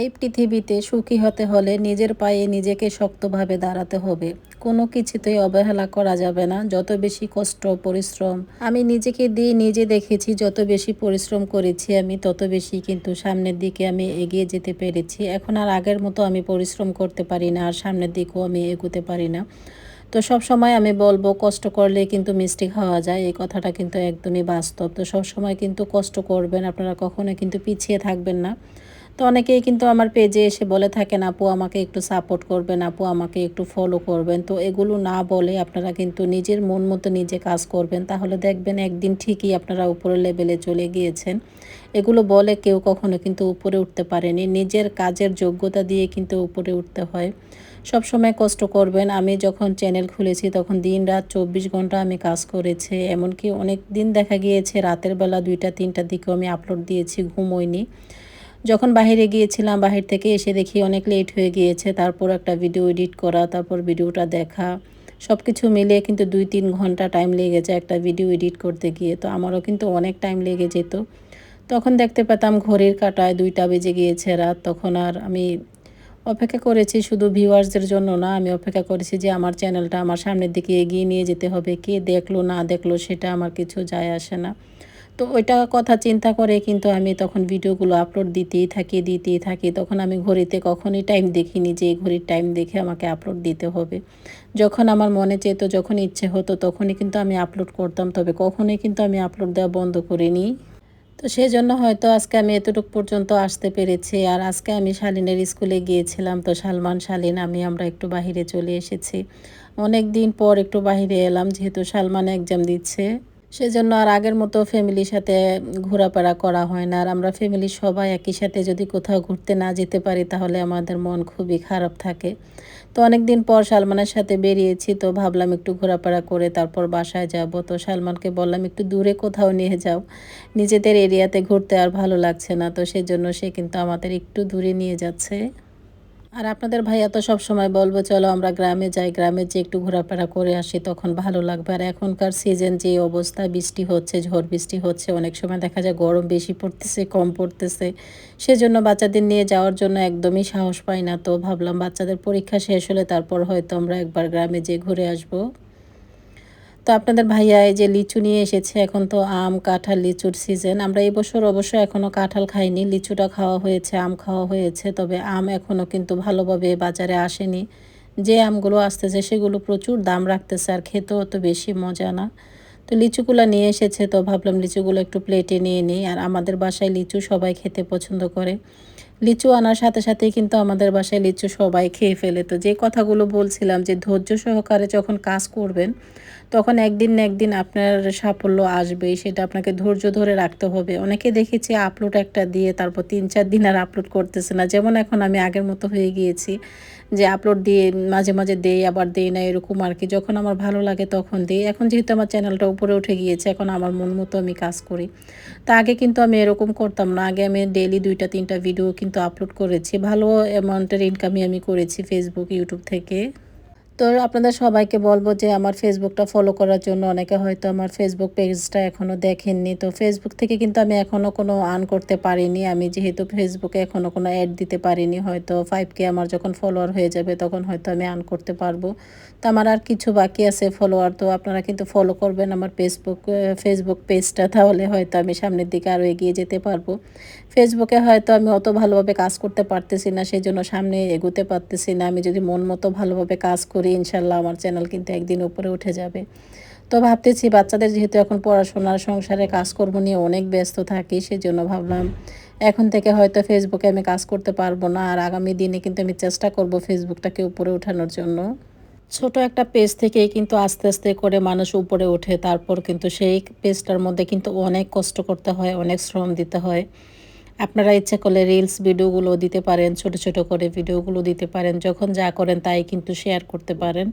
এই পৃথিবীতে সুখী হতে হলে নিজের পায়ে নিজেকে শক্তভাবে দাঁড়াতে হবে। কোনো কিছুতেই অবহেলা করা যাবে না, যত বেশি কষ্ট, পরিশ্রম। আমি নিজেকে দিয়ে নিজে দেখেছি, যত বেশি পরিশ্রম করেছি আমি, তত বেশি কিন্তু সামনের দিকে আমি এগিয়ে যেতে পেরেছি। এখন আর আগের মতো আমি পরিশ্রম করতে পারি না, আর সামনের দিকেও আমি এগোতে পারি না। তো সব সময় আমি বলব, কষ্ট করলে কিন্তু মিষ্টি খাওয়া যায়, এই কথাটা কিন্তু একদমই বাস্তব। তো সব সময় কিন্তু কষ্ট করবেন, আপনারা কখনো কিন্তু পিছিয়ে থাকবেন না। তো অনেকেই কিন্তু আমার পেজে এসে বলে থাকেন আপু, আমাকে একটু সাপোর্ট করবেন, আপু, আমাকে একটু ফলো করবেন। তো এগুলো না বলে আপনারা কিন্তু নিজের মন মতো নিজে কাজ করবেন। তাহলে দেখবেন একদিন ঠিকই আপনারা উপরের লেভেলে চলে গিয়েছেন। এগুলো বলে কেউ কখনো কিন্তু উপরে উঠতে পারেনি। নিজের কাজের যোগ্যতা দিয়ে কিন্তু উপরে উঠতে হয়। সব সময় কষ্ট করবেন। আমি যখন চ্যানেল খুলেছি, তখন দিন রাত চব্বিশ ঘণ্টা আমি কাজ করেছি। এমনকি অনেক দিন দেখা গিয়েছে, রাতের বেলা দুইটা, তিনটার দিকেও আমি আপলোড দিয়েছি, ঘুমোইনি। যখন বাহিরে গিয়েছিলাম, বাহির থেকে এসে দেখি অনেক লেট হয়ে গিয়েছে। তারপর একটা ভিডিও এডিট করা, তারপর ভিডিওটা দেখা। সব কিছু মিলে কিন্তু দুই তিন ঘণ্টা টাইম লেগে যায় একটা ভিডিও এডিট করতে গিয়ে। তো আমারও কিন্তু অনেক টাইম লেগে যেত। তখন দেখতে পেতাম ঘড়ির কাটায় দুইটা বেজে গিয়েছে রাত। তখন আর আমি অপেক্ষা করেছি শুধু ভিউয়ার্সদের জন্য না, আমি অপেক্ষা করেছি যে আমার চ্যানেলটা আমার সামনের দিকে এগিয়ে নিয়ে যেতে হবে। কে দেখল, না দেখল, সেটা আমার কিছু যায় আসে না। তো ওইটা কথা চিন্তা করে কিন্তু আমি তখন ভিডিওগুলো আপলোড দিতেই থাকি দিতেই থাকি। তখন আমি ঘড়িতে কখনই টাইম দেখিনি যে এই ঘড়ির টাইম দেখে আমাকে আপলোড দিতে হবে। যখন আমার মনে চেত যখন ইচ্ছে হতো, তখনই কিন্তু আমি আপলোড করতাম। তবে কখনোই কিন্তু আমি আপলোড দেওয়া বন্ধ করিনি। তো সেই জন্য হয়তো আজকে আমি এতটুকু পর্যন্ত আসতে পেরেছি। আর আজকে আমি শালিনের স্কুলে গিয়েছিলাম। তো সালমান, শালিন, আমি, আমরা একটু বাহিরে চলে এসেছি। অনেক দিন পর একটু বাহিরে এলাম, যেহেতু সালমান এক্সাম দিচ্ছে। সেজন্য আর আগের মতো ফ্যামিলির সাথে ঘোরাফেরা করা হয় না। আর আমরা ফ্যামিলির সবাই একই সাথে যদি কোথাও ঘুরতে না যেতে পারি, তাহলে আমাদের মন খুবই খারাপ থাকে। তো অনেক দিন পর সালমানের সাথে বেরিয়েছি, তো ভাবলাম একটু ঘোরাফেরা করে তারপর বাসায় যাব। তো সালমানকে বললাম, একটু দূরে কোথাও নিয়ে যাও। নিজেদের এরিয়াতে ঘুরতে আর ভালো লাগছে না। তো সেজন্য সে কিন্তু আমাদের একটু দূরে নিয়ে যাচ্ছে। আর আপনাদের ভাইয়া তো সব সময় বলব, চলো আমরা গ্রামে যাই, গ্রামে যে একটু ঘোরাফেরা করে আসি, তখন ভালো লাগবে। আর এখনকার সিজন যে অবস্থা, বৃষ্টি হচ্ছে, ঝড় বৃষ্টি হচ্ছে, অনেক সময় দেখা যায় গরম বেশি পড়তেছে, কম পড়তেছে। সেজন্য বাচ্চাদের নিয়ে যাওয়ার জন্য একদমই সাহস পাই না। তো ভাবলাম বাচ্চাদের পরীক্ষা শেষ হলে তারপর হয়তো আমরা একবার গ্রামে যেয়ে ঘুরে আসব। তো আপনাদের ভাইয়া এই যে লিচু নিয়ে এসেছে, এখন তো আম, কাঁঠাল, লিচুর সিজন আমরা এই বছর অবশ্য এখনও কাঁঠাল খাইনি, লিচুটা খাওয়া হয়েছে, আম খাওয়া হয়েছে, তবে আম এখনও কিন্তু ভালোভাবে বাজারে আসেনি। যে আমগুলো আসতেছে, সেগুলো প্রচুর দাম রাখতেছে, আর খেতেও তো বেশি মজা না। তো লিচুগুলো নিয়ে এসেছে, তো ভাবলাম লিচুগুলো একটু প্লেটে নিয়ে নিই, আর আমাদের বাসায় লিচু সবাই খেতে পছন্দ করে। লিচু আনার সাথে সাথেই কিন্তু আমাদের বাসায় লিচু সবাই খেয়ে ফেলে। তো যে কথাগুলো বলছিলাম, যে ধৈর্য সহকারে যখন কাজ করবেন তখন একদিন না একদিন আপনার সাফল্য আসবেই, সেটা আপনাকে ধৈর্য ধরে রাখতে হবে। অনেকে দেখেছি আপলোড একটা দিয়ে তারপর তিন চার দিন আর আপলোড করতেছে না। যেমন এখন আমি আগের মতো হয়ে গিয়েছি যে আপলোড দিয়ে মাঝে মাঝে দেই, আবার দেই না, এরকম আর কি। যখন আমার ভালো লাগে তখন দিই। এখন যেহেতু আমার চ্যানেলটা উপরে উঠে গিয়েছে, এখন আমার মন মতো আমি কাজ করি। তা আগে কিন্তু আমি এরকম করতাম না। আগে আমি ডেলি দুইটা, তিনটা ভিডিও কিন্তু আপলোড করেছি। ভালো অ্যামাউন্টের ইনকামই আমি করেছি ফেসবুক ইউটিউব থেকে। তো আপনাদের সবাইকে বলব যে আমার ফেসবুকটা ফলো করার জন্য অনেকে হয়তো আমার ফেসবুক পেজটা এখনও দেখেননি। তো ফেসবুক থেকে কিন্তু আমি এখনও কোনো আর্ন করতে পারিনি। আমি যেহেতু ফেসবুকে এখনও কোনো অ্যাড দিতে পারিনি, হয়তো ফাইভ কে আমার যখন ফলোয়ার হয়ে যাবে তখন হয়তো আমি আর্ন করতে পারব। তো আমার আর কিছু বাকি আছে ফলোয়ার তো আপনারা কিন্তু ফলো করবেন আমার ফেসবুক ফেসবুক পেজটা তাহলে হয়তো আমি সামনের দিকে আরও এগিয়ে যেতে পারব। ফেসবুকে হয়তো আমি অত ভালোভাবে কাজ করতে পারতেছি না সেই জন্য সামনে এগোতে পারতেছি না। আমি যদি মন মতো ভালোভাবে কাজ করি ইনশাল্লাহ আমার চ্যানেল কিন্তু একদিন উপরে উঠে যাবে। তো ভাবতেছি বাচ্চাদের যেহেতু এখন পড়াশোনার সংসারে কাজকর্ম নিয়ে অনেক ব্যস্ত থাকি সেই জন্য ভাবলাম এখন থেকে হয়তো ফেসবুকে আমি কাজ করতে পারব না, আর আগামী দিনে কিন্তু আমি চেষ্টা করব ফেসবুকটাকে উপরে ওঠানোর জন্য। ছোট একটা পেজ থেকেই কিন্তু আস্তে আস্তে করে মানুষ উপরে ওঠে, তারপর কিন্তু সেই পেজটার মধ্যে কিন্তু অনেক কষ্ট করতে হয়, অনেক শ্রম দিতে হয়। আপনারা ইচ্ছা করলে রিলস ভিডিওগুলো দিতে পারেন, ছোট ছোট করে ভিডিওগুলো দিতে পারেন, যখন যা করেন তাই কিন্তু শেয়ার করতে পারেন।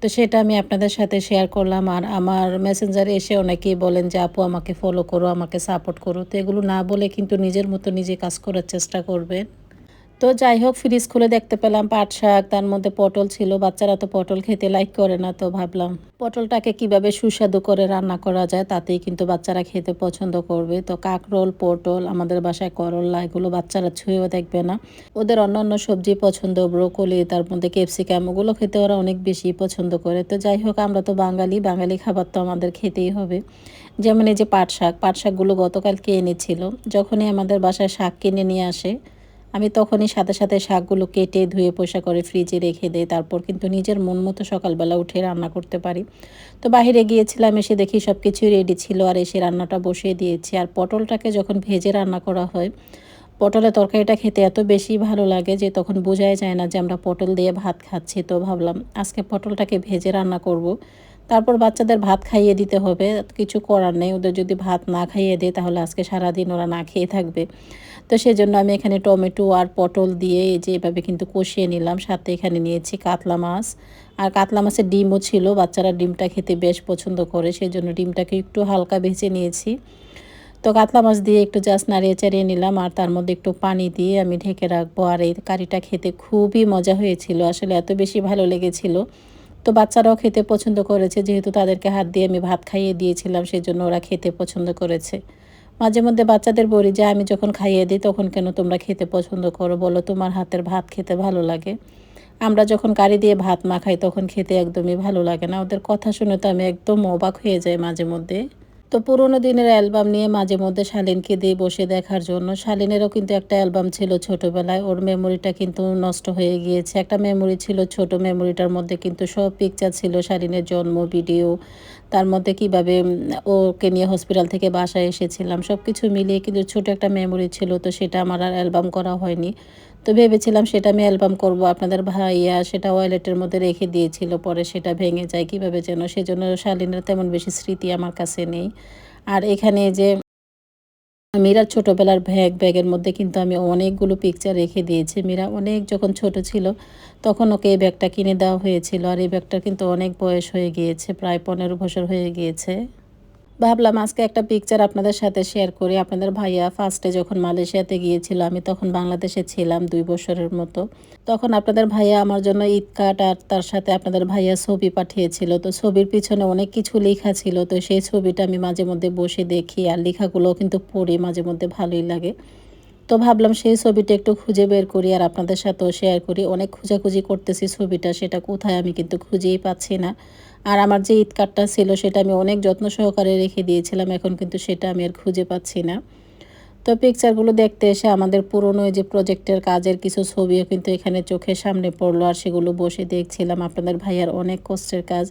তো সেটা আমি আপনাদের সাথে শেয়ার করলাম আর আমার মেসেঞ্জারে এসে অনেকেই বলেন যে, আপু, আমাকে ফলো করো, আমাকে সাপোর্ট করো। তো এগুলো না বলে কিন্তু নিজের মতো নিজে কাজ করার চেষ্টা করবেন। তো যাই হোক, ফ্রিজ খুলে দেখতে পেলাম পাট শাক, তার মধ্যে পটল ছিল, বাচ্চারা তো পটল খেতে লাইক করে না তো ভাবলাম পটলটাকে কীভাবে সুস্বাদু করে রান্না করা যায় তাতেই কিন্তু বাচ্চারা খেতে পছন্দ করবে। তো কাকরোল, পটল, আমাদের বাসায় করল্লা এগুলো বাচ্চারা ছুঁয়েও দেখবে না। ওদের অন্য অন্য সবজি পছন্দ, ব্রোকলি, তার মধ্যে ক্যাপসিকাম, ওগুলো খেতে ওরা অনেক বেশি পছন্দ করে। তো যাই হোক, আমরা তো বাঙালি বাঙালি খাবার তো আমাদের খেতেই হবে। যেমন এই যে পাট শাক, পাট শাকগুলো গতকালকে এনেছিল। যখনই আমাদের বাসায় শাক কিনে নিয়ে আসে আমি তখনই সাথে সাথে শাকগুলো কেটে ধুয়ে পোষা করে ফ্রিজে রেখে দেয় তারপর কিন্তু নিজের মন মতো সকালবেলা উঠে রান্না করতে পারি। তো বাহিরে গিয়েছিলাম, এসে দেখি সব কিছুই রেডি ছিল আর এসে রান্নাটা বসিয়ে দিয়েছি। আর পটলটাকে যখন ভেজে রান্না করা হয়, পটলের তরকারিটা খেতে এত বেশি ভালো লাগে যে তখন বোঝাই যায় না যে আমরা পটল দিয়ে ভাত খাচ্ছি। তো ভাবলাম, আজকে পটলটাকে ভেজে রান্না করব। তারপর বাচ্চাদের ভাত খাইয়ে দিতে হবে, কিছু করার নেই। ওদের যদি ভাত না খাইয়ে দেয় তাহলে আজকে সারাদিন ওরা না খেয়ে থাকবে। তো সেজন্য আমি এখানে টমেটো আর পটল দিয়ে এই যে এভাবে কিন্তু কষিয়ে নিলাম। সাথে এখানে নিয়েছি কাতলা মাছ। আর কাতলা মাছের ডিমও ছিল, বাচ্চারা ডিমটা খেতে বেশ পছন্দ করে সেই জন্য ডিমটাকে একটু হালকা ভেজে নিয়েছি। তো কাতলা মাছ দিয়ে একটু জাস্ট নাড়িয়ে চাড়িয়ে নিলাম, আর তার মধ্যে একটু পানি দিয়ে আমি ঢেকে রাখব। আর এই কারিটা খেতে খুবই মজা হয়েছিল, আসলে এত বেশি ভালো লেগেছিল। তো বাচ্চারাও খেতে পছন্দ করেছে, যেহেতু তাদেরকে হাত দিয়ে আমি ভাত খাইয়ে দিয়েছিলাম সেই জন্য ওরা খেতে পছন্দ করেছে। মাঝে মধ্যে বাচ্চাদের বলি যে, আমি যখন খাইয়ে দিই, তখন কেন তোমরা খেতে পছন্দ করো? বলো তোমার হাতের ভাত খেতে ভালো লাগে। আমরা যখন কারি দিয়ে ভাত মাখাই তখন খেতে একদমই ভালো লাগে না। ওদের কথা শুনে তো আমি একদম অবাক হয়ে যাই মাঝে মধ্যে। তো পুরোনো দিনের অ্যালবাম নিয়ে মাঝে মধ্যে শালিনকে দিয়ে বসে দেখার জন্য। শালিনেরও কিন্তু একটা অ্যালবাম ছিল ছোটোবেলায়। ওর মেমোরিটা কিন্তু নষ্ট হয়ে গিয়েছে। একটা মেমোরি ছিল ছোট মেমোরিটার মধ্যে কিন্তু সব পিকচার ছিল শালিনের জন্ম ভিডিও তার মধ্যে কীভাবে ওকে নিয়ে হসপিটাল থেকে বাসায় এসেছিলাম। সব কিছু মিলিয়ে কিন্তু ছোট একটা মেমোরি ছিল, তো সেটা আমার আর অ্যালবাম করা হয়নি। তো ভেবেছিলাম সেটা আমি অ্যালবাম করব। আপনাদের ভাইয়া সেটা ওয়ালেটের মধ্যে রেখে দিয়েছিল, পরে সেটা ভেঙে যায় কীভাবে যেন। সেজন্য শালিনের তেমন বেশি স্মৃতি আমার কাছে নেই। আর এখানে যে মীরার ছোটোবেলার ব্যাগ, ব্যাগের মধ্যে কিন্তু আমি অনেকগুলো পিকচার রেখে দিয়েছি। মীরা অনেক যখন ছোট ছিল, তখন ওকে এই ব্যাগটা কিনে দেওয়া হয়েছিল। আর এই ব্যাগটার কিন্তু অনেক বয়স হয়ে গিয়েছে, প্রায় পনেরো বছর হয়ে গিয়েছে। ভাবলাম আজকে একটা পিকচার আপনাদের সাথে শেয়ার করি। আপনাদের ভাইয়া ফার্স্টে যখন মালয়েশিয়াতে গিয়েছিল, আমি তখন বাংলাদেশে ছিলাম দুই বছরের মতো। তখন আপনাদের ভাইয়া আমার জন্য ঈদ কাট আর তার সাথে আপনাদের ভাইয়া ছবি পাঠিয়েছিল। তো ছবির পিছনে অনেক কিছু লেখা ছিল। তো সেই ছবিটা আমি মাঝে মধ্যে বসে দেখি আর লেখাগুলোও কিন্তু পড়ি মাঝে মধ্যে ভালোই লাগে। তো ভাবলাম সেই ছবিটা একটু খুঁজে বের করি আর আপনাদের সাথেও শেয়ার করি। অনেক খোঁজাখুঁজি করতেছি ছবিটা, সেটা কোথায় আমি কিন্তু খুঁজেই পাচ্ছি না। আর আমার যে ঈদ ছিল সেটা আমি অনেক যত্ন সহকারে রেখে দিয়েছিলাম, এখন কিন্তু সেটা আমি আর খুঁজে পাচ্ছি না। তো পিকচারগুলো দেখতে এসে আমাদের পুরনো যে প্রজেক্টের কাজের কিছু ছবিও কিন্তু এখানে চোখের সামনে পড়ল আর সেগুলো বসে দেখছিলাম। আপনাদের ভাইয়ার অনেক কষ্টের কাজ।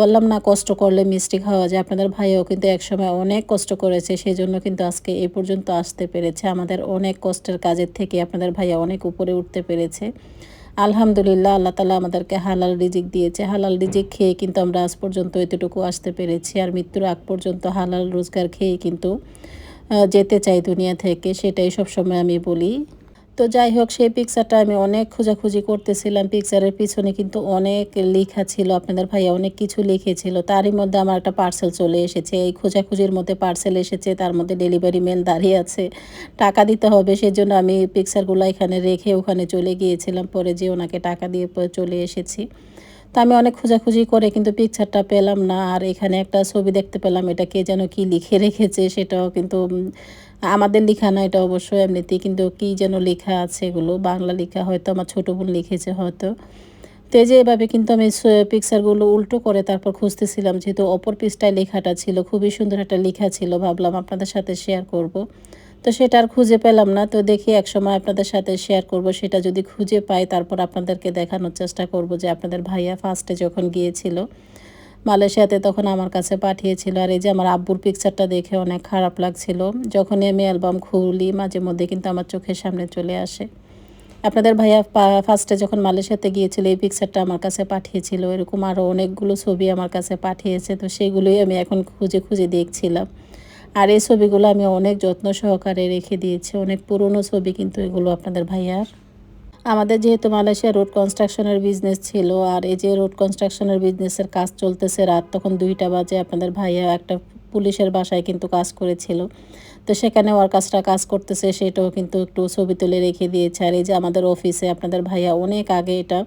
বললাম না কষ্ট করলে মিষ্টি খাওয়া যায়। আপনাদের ভাইও কিন্তু একসময় অনেক কষ্ট করেছে সেই জন্য কিন্তু আজকে এ পর্যন্ত আসতে পেরেছে। আমাদের অনেক কষ্টের কাজের থেকে আপনাদের ভাইয়া অনেক উপরে উঠতে পেরেছে। আলহামদুলিল্লাহ, আল্লাহ তালা আমাদেরকে হালাল রিজিক দিয়েছে। হালাল রিজিক খেয়ে কিন্তু আমরা আজ পর্যন্ত এতটুকু আসতে পেরেছি। আর মৃত্যুর আগ পর্যন্ত হালাল রোজগার খেয়ে কিন্তু যেতে চাই দুনিয়া থেকে, সেটাই সবসময় আমি বলি। তো যাই হোক, সেই পিকচারটা আমি অনেক খোঁজাখুঁজি করতেছিলাম। পিকচারের পিছনে কিন্তু অনেক লেখা ছিল। আপনাদের ভাইয়া অনেক কিছু লিখেছিল। তারই মধ্যে আমার একটা পার্সেল চলে এসেছে। এই খোঁজাখুঁজির মধ্যে পার্সেল এসেছে। তার মধ্যে ডেলিভারি ম্যান দাঁড়িয়ে আছে। টাকা দিতে হবে, সেজন্য আমি পিকচারগুলো এখানে রেখে ওখানে চলে গিয়েছিলাম। পরে যে ওনাকে টাকা দিয়ে চলে এসেছি। তো আমি অনেক খোঁজাখুঁজি করে কিন্তু পিকচারটা পেলাম না। আর এখানে একটা ছবি দেখতে পেলাম, এটা কে যেন কি লিখে রেখেছে সেটাও কিন্তু আমাদের লেখা না, এটা অবশ্যই এমনিতেই কিন্তু কী যেন লেখা আছে এগুলো। বাংলা লেখা হয়তো আমার ছোটো বোন লিখেছে হয়তো। তো যে এভাবে কিন্তু আমি পিকচারগুলো উল্টো করে তারপর খুঁজতেছিলাম, যেহেতু অপর পিসটায় লেখাটা ছিল, খুবই সুন্দর একটা লেখা ছিল, ভাবলাম আপনাদের সাথে শেয়ার করব। তো সেটা আর খুঁজে পেলাম না। তো দেখি এক সময় আপনাদের সাথে শেয়ার করব। সেটা যদি খুঁজে পাই, তারপর আপনাদেরকে দেখানোর চেষ্টা করব যে আপনাদের ভাইয়া ফার্স্টে যখন গিয়েছিল মালয়েশিয়াতে, তখন আমার কাছে পাঠিয়েছিল। আর এই যে আমার আব্বুর পিকচারটা দেখে অনেক খারাপ লাগছিল। যখনই আমি অ্যালবাম খুলি, মাঝে মধ্যে কিন্তু আমার চোখের সামনে চলে আসে। আপনাদের ভাইয়া ফার্স্টে যখন মালয়েশিয়াতে গিয়েছিল, এই পিকচারটা আমার কাছে পাঠিয়েছিল। এরকম আরও অনেকগুলো ছবি আমার কাছে পাঠিয়েছে। তো সেগুলোই আমি এখন খুঁজে খুঁজে দেখছিলাম। আর এই ছবিগুলো আমি অনেক যত্ন সহকারে রেখে দিয়েছি। অনেক পুরনো ছবি কিন্তু এগুলো আপনাদের ভাইয়ার। আমাদের যেহেতু মালয়েশিয়া রোড কনস্ট্রাকশনের বিজনেস ছিল আর এই যে রোড কনস্ট্রাকশনের বিজনেসের কাজ চলতেছে রাত তখন দুইটা বাজে, আপনাদের ভাইয়া একটা পুলিশের বাসায় কিন্তু কাজ করেছিল। তো সেখানে ওয়ার্কার্সরা কাজ করতেছে, সেটাও কিন্তু একটু ছবি তুলে রেখে দিয়েছে। আর এই যে আমাদের অফিসে আপনাদের ভাইয়া অনেক আগে এটা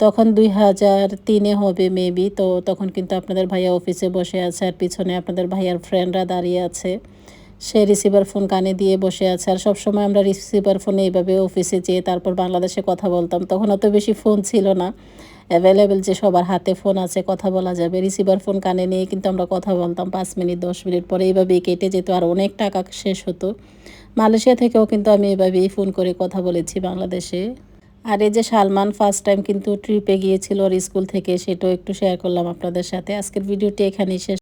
তখন দুই হাজার তিনে হবে মেবি তো তখন কিন্তু আপনাদের ভাইয়া অফিসে বসে আছে আর পিছনে আপনাদের ভাইয়ার ফ্রেন্ডরা দাঁড়িয়ে আছে। সে রিসিভার ফোন কানে দিয়ে বসে আছে আর সবসময় আমরা রিসিভার ফোনে এইভাবে অফিসে যেয়ে তারপর বাংলাদেশে কথা বলতাম। তখন অত বেশি ফোন ছিল না। অ্যাভেলেবেল যে সবার হাতে ফোন আছে, কথা বলা যাবে। রিসিভার ফোন কানে নিয়ে কিন্তু আমরা কথা বলতাম পাঁচ মিনিট, দশ মিনিট। পরে এইভাবেই কেটে যেত আর অনেক টাকা শেষ হতো। মালয়েশিয়া থেকেও কিন্তু আমি এভাবেই ফোন করে কথা বলেছি বাংলাদেশে। আর এই যে সালমান ফার্স্ট টাইম কিন্তু ট্রিপে গিয়েছিল ওর স্কুল থেকে, সেটাও একটু শেয়ার করলাম আপনাদের সাথে। আজকের ভিডিওটি এখানেই শেষ।